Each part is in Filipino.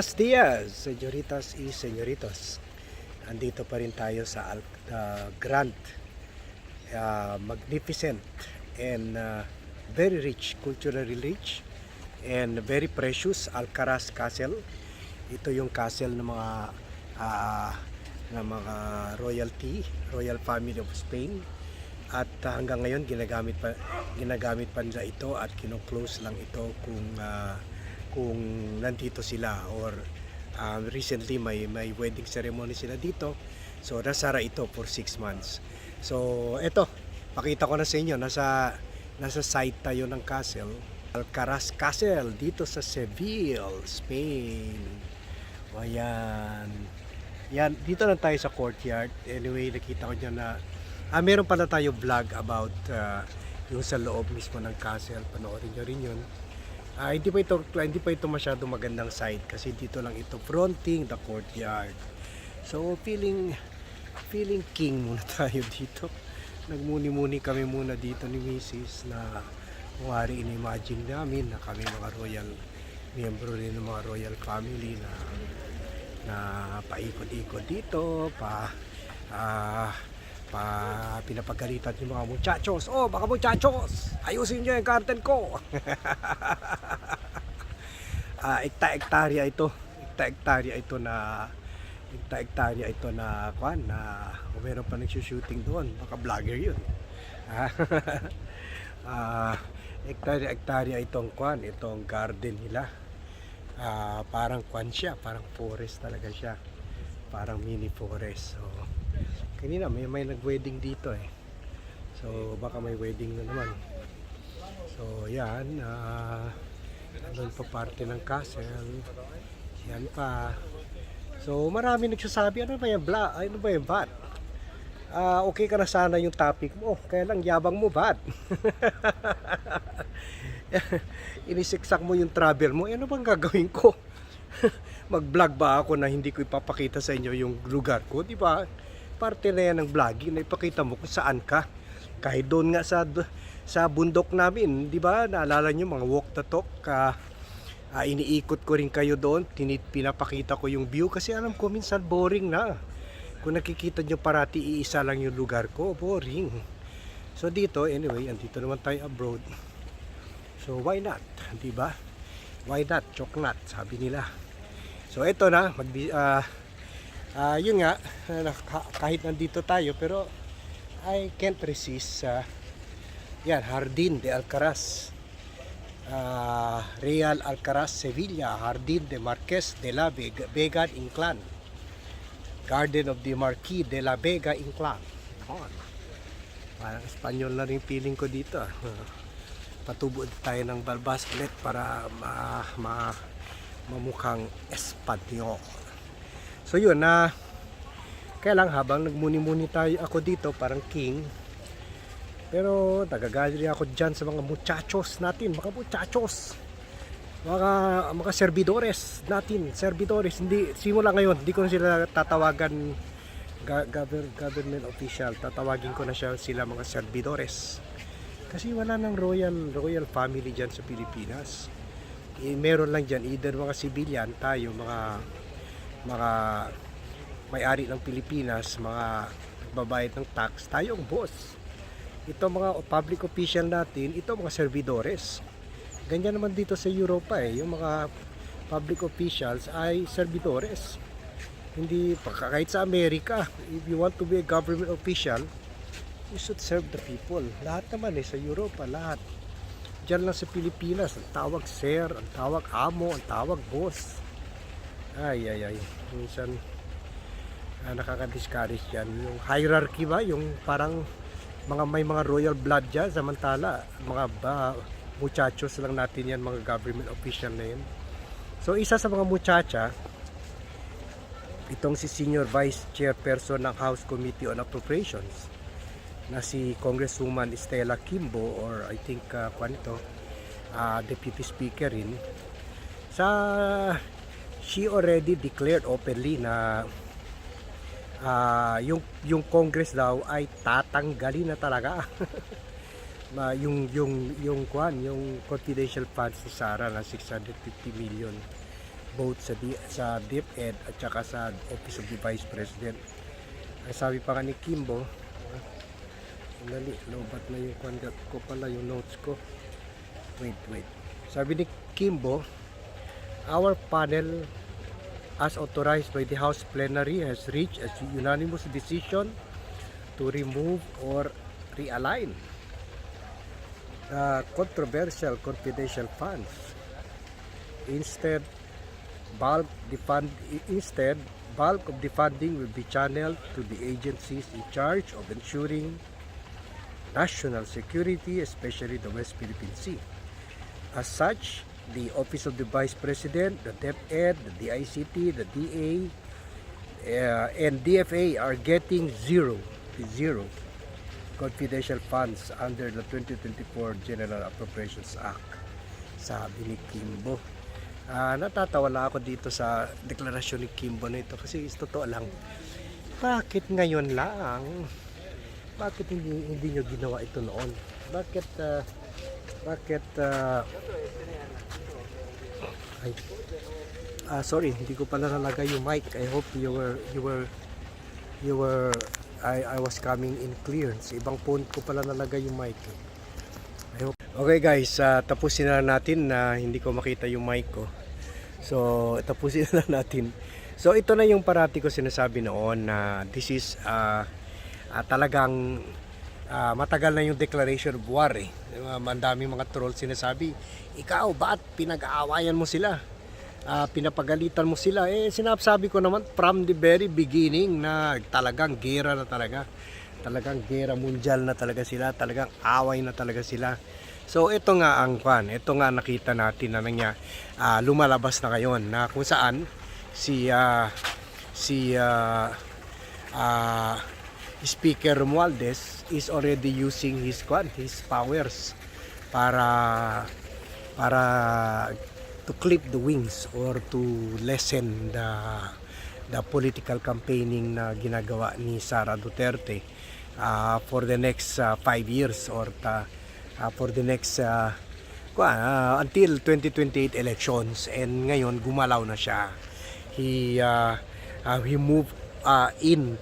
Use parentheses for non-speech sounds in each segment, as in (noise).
Buenos dias, señoritas y señoritos. Andito pa rin tayo sa uh, Grand, uh, magnificent and uh, very rich, culturally rich and very precious Alcaraz Castle. Ito yung castle ng mga uh, ng mga royalty, royal family of Spain. At uh, hanggang ngayon ginagamit pa ginagamit pa nila ito at kino-close lang ito kung uh, kung nandito sila or um, recently may may wedding ceremony sila dito. So nasara ito for 6 months. So eto, pakita ko na sa inyo nasa nasa site tayo ng castle, Alcaraz Castle dito sa Seville, Spain. O yan. Yan, dito lang tayo sa courtyard. Anyway, nakita ko dyan na ah, meron pala tayo vlog about uh, yung sa loob mismo ng castle. Panoorin nyo rin yun. Ah, hindi pa ito hindi pa ito masyado magandang site kasi dito lang ito fronting the courtyard. So feeling feeling king muna (laughs) tayo dito. Nagmuni-muni kami muna dito ni Mrs. na wari in-imagine namin na kami mga royal miyembro rin ng mga royal family na na paikot-ikot dito pa ah pa pinapagalitan yung mga muchachos. Oh, baka muchachos, ayusin niyo yung garden ko. (laughs) ah, ekta-ektarya ito. Ekta-ektarya ito na ekta-ektarya ito na kwan na kung meron pa nagsushooting doon, baka vlogger yun. (laughs) ah, ektarya-ektarya itong kwan, itong garden nila. Ah, parang kwan siya, parang forest talaga siya. Parang mini forest. So, kanina may may nag-wedding dito eh. So, baka may wedding na naman. So, yan. ah doon pa parte ng castle. Yan pa. So, marami nagsasabi, ano ba yung bla? Ano ba yung bat? Ah, okay ka na sana yung topic mo. Kaya lang yabang mo, bat? (laughs) Inisiksak mo yung travel mo. Eh, ano bang gagawin ko? (laughs) Mag-vlog ba ako na hindi ko ipapakita sa inyo yung lugar ko? Di ba? Parte na yan ng vlogging na ipakita mo kung saan ka. Kahit doon nga sa sa bundok namin, di ba? Naalala nyo mga walk the talk. ah, ah, iniikot ko rin kayo doon. Tinit, pinapakita ko yung view kasi alam ko minsan boring na. Kung nakikita nyo parati iisa lang yung lugar ko, boring. So dito, anyway, andito naman tayo abroad. So why not? Di ba? Why not? Choknat, sabi nila. So ito na, mag ah ah, yun nga, ah, kahit nandito tayo, pero I can't resist sa yan, Jardín de Alcaraz. Ah, Real Alcaraz Sevilla, Jardín de Marqués de la Vega, Vega Inclán. Garden of the Marquis de la Vega Inclán. Yun. Parang Espanyol na rin feeling ko dito. ah. Patubo tayo ng balbas ulit para ma, ma, mamukhang Espanyol. So yun na kaya lang habang nagmuni-muni tayo ako dito parang king pero nagagalit rin ako dyan sa mga muchachos natin, mga muchachos. Mga, mga servidores natin, servidores. Hindi, simula ngayon, hindi ko sila tatawagan ga- govern- government official. Tatawagin ko na siya sila mga servidores. Kasi wala nang royal, royal family dyan sa Pilipinas. Eh, meron lang dyan, either mga civilian, tayo, mga mga may-ari ng Pilipinas, mga babayad ng tax, tayo ang boss ito mga public official natin, ito mga servidores. Ganyan naman dito sa Europa eh, yung mga public officials ay servidores. Hindi, kahit sa Amerika, if you want to be a government official, you should serve the people. Lahat naman eh, sa Europa, lahat. Diyan lang sa Pilipinas, ang tawag sir, ang tawag amo, ang tawag boss. Ay, ay, ay. Minsan, ah, nakaka-discourage yan. Yung hierarchy ba? Yung parang mga may mga royal blood dyan samantala mga ba, muchachos lang natin yan mga government official na yun. So isa sa mga muchacha itong si senior vice chairperson ng House Committee on Appropriations na si Congresswoman Estela Kimbo or I think uh, kwan ito, uh, deputy speaker rin. Sa she already declared openly na ah yung yung Congress daw ay tatanggalin na talaga. (laughs) Ma yung yung yung kwan, yung confidential funds ni Sara na 650 million both sa, sa DepEd at saka sa Office of the Vice President. Ang sabi pa nga ni Kimbo, Dali, lobat na yung kwandat ko pala, yung notes ko. Wait, wait. Sabi ni Kimbo, our panel as authorized by the House plenary has reached a unanimous decision to remove or realign the controversial confidential funds. Instead, bulk the fund instead bulk of the funding will be channeled to the agencies in charge of ensuring national security, especially the West Philippine Sea. As such, the Office of the Vice President, the DepEd, the DICT, the DA, uh, and DFA are getting zero, zero confidential funds under the 2024 General Appropriations Act. Sabi ni Kimbo. Ah, natatawa lang ako dito sa deklarasyon ni Kimbo na ito kasi is totoo lang. Bakit ngayon lang? Bakit hindi hindi nyo ginawa ito noon? Bakit ah, bakit ah, ay, ah, sorry, hindi ko pala nalagay yung mic. I hope you were you were you were I I was coming in clear. Sa ibang phone ko pala nalagay yung mic. eh. I hope. Okay guys, ah, tapusin na natin na hindi ko makita yung mic ko. So, (laughs) tapusin na natin. So, ito na yung parati ko sinasabi noon na this is ah, ah, talagang ah, matagal na yung declaration of war eh. Uh, mandaming mga trolls sinasabi, ikaw, ba't pinag-aawayan mo sila? Ah, pinapagalitan mo sila. Eh, sinasabi ko naman from the very beginning na talagang gera na talaga. Talagang gera mundial na talaga sila. Talagang away na talaga sila. So, ito nga ang kwan. Ito nga nakita natin na nangya, ah, lumalabas na ngayon na kung saan si ah, si ah, ah, Speaker Romualdez is already using his kwan, his powers para para to clip the wings or to lessen the the political campaigning na ginagawa ni Sara Duterte uh, for the next uh, five years or ta, uh, for the next uh, uh, until 2028 elections. And ngayon gumalaw na siya. He uh, uh, he moved uh, in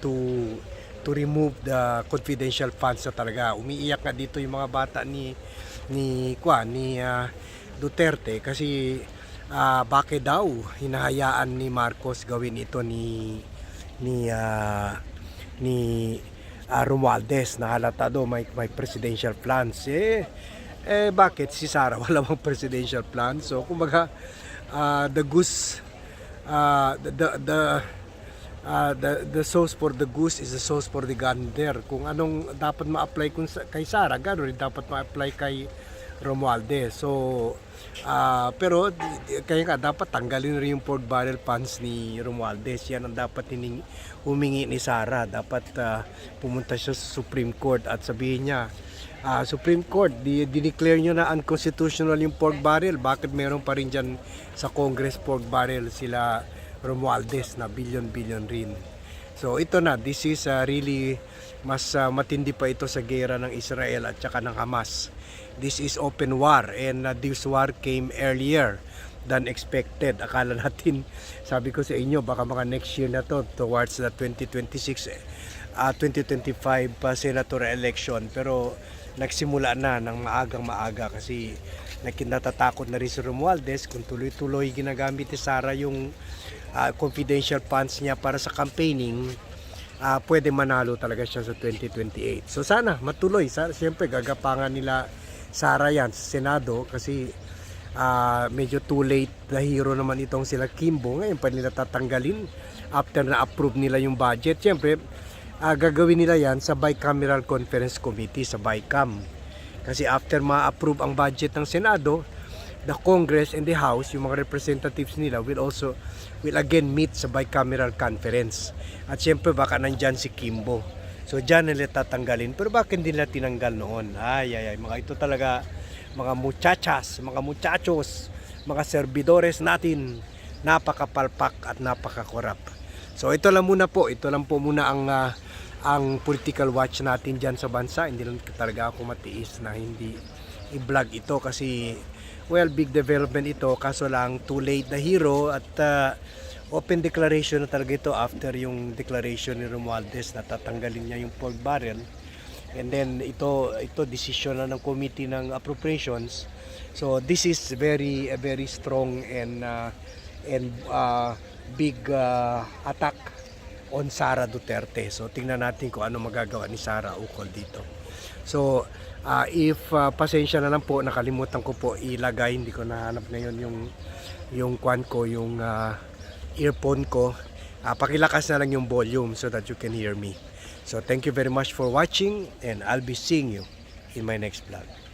to remove the confidential funds na talaga. Umiiyak nga dito yung mga bata ni ni kwa ni uh, Duterte kasi ah, bakit daw hinahayaan ni Marcos gawin ito ni ni ah, ni ah, Romualdez. Na halata daw may, may presidential plans. Eh eh bakit si Sara (laughs) wala bang presidential plan so kumbaga ah, the goose ah, the the, the Ah, the the sauce for the goose is the sauce for the gander. Kung anong dapat ma-apply kung sa, kay Sara, gano'n rin dapat ma-apply kay Romualdez. So, ah, pero kaya nga dapat tanggalin rin yung pork barrel funds ni Romualdez. Yan ang dapat hiningi, humingi ni Sara. Dapat ah, pumunta siya sa Supreme Court at sabihin niya, ah, Supreme Court, di, dineclare nyo na unconstitutional yung pork barrel. Bakit meron pa rin dyan sa Congress pork barrel sila Romualdez na billion-billion rin. So ito na, this is uh, really mas uh, matindi pa ito sa gera ng Israel at saka ng Hamas. This is open war and uh, this war came earlier than expected. Akala natin, (laughs) sabi ko sa inyo, baka mga next year na to towards the 2026 uh, 2025 pa senatorial election pero nagsimula na ng maagang maaga kasi nakinatatakot na rin si Romualdez kung tuloy-tuloy ginagamit ni Sara yung ah, confidential funds niya para sa campaigning ah, pwede manalo talaga siya sa 2028 so sana matuloy. Sa, siyempre gagapangan nila Sara yan sa Senado kasi ah, medyo too late na hero naman itong sila Kimbo. Ngayon pa nila tatanggalin after na approve nila yung budget. Siyempre ah, gagawin nila yan sa bicameral conference committee sa BICAM. Kasi after ma-approve ang budget ng Senado the Congress and the House yung mga representatives nila will also will again meet sa bicameral conference. At siyempre baka nandyan si Kimbo. So dyan nila tatanggalin. Pero bakit hindi nila tinanggal noon? Ay ay ay mga ito talaga mga muchachas mga muchachos mga servidores natin. Napakapalpak at napakakorap. So ito lang muna po, ito lang po muna ang ah, ang political watch natin diyan sa bansa. Hindi lang talaga ako matiis na hindi i-vlog ito kasi well, big development ito kaso lang too late na hero at uh, open declaration na talaga ito after yung declaration ni Romualdez na tatanggalin niya yung pork barrel. And then ito ito decision na ng committee ng appropriations. So this is very a very strong and uh, and uh, big uh, attack on Sara Duterte. So tingnan natin kung ano magagawa ni Sara ukol dito. So uh, if uh, pasensya na lang po nakalimutan ko po ilagay hindi ko nahanap ngayon yung yung kwan ko yung uh, earphone ko. Uh, pakilakas na lang yung volume so that you can hear me. So thank you very much for watching and I'll be seeing you in my next vlog.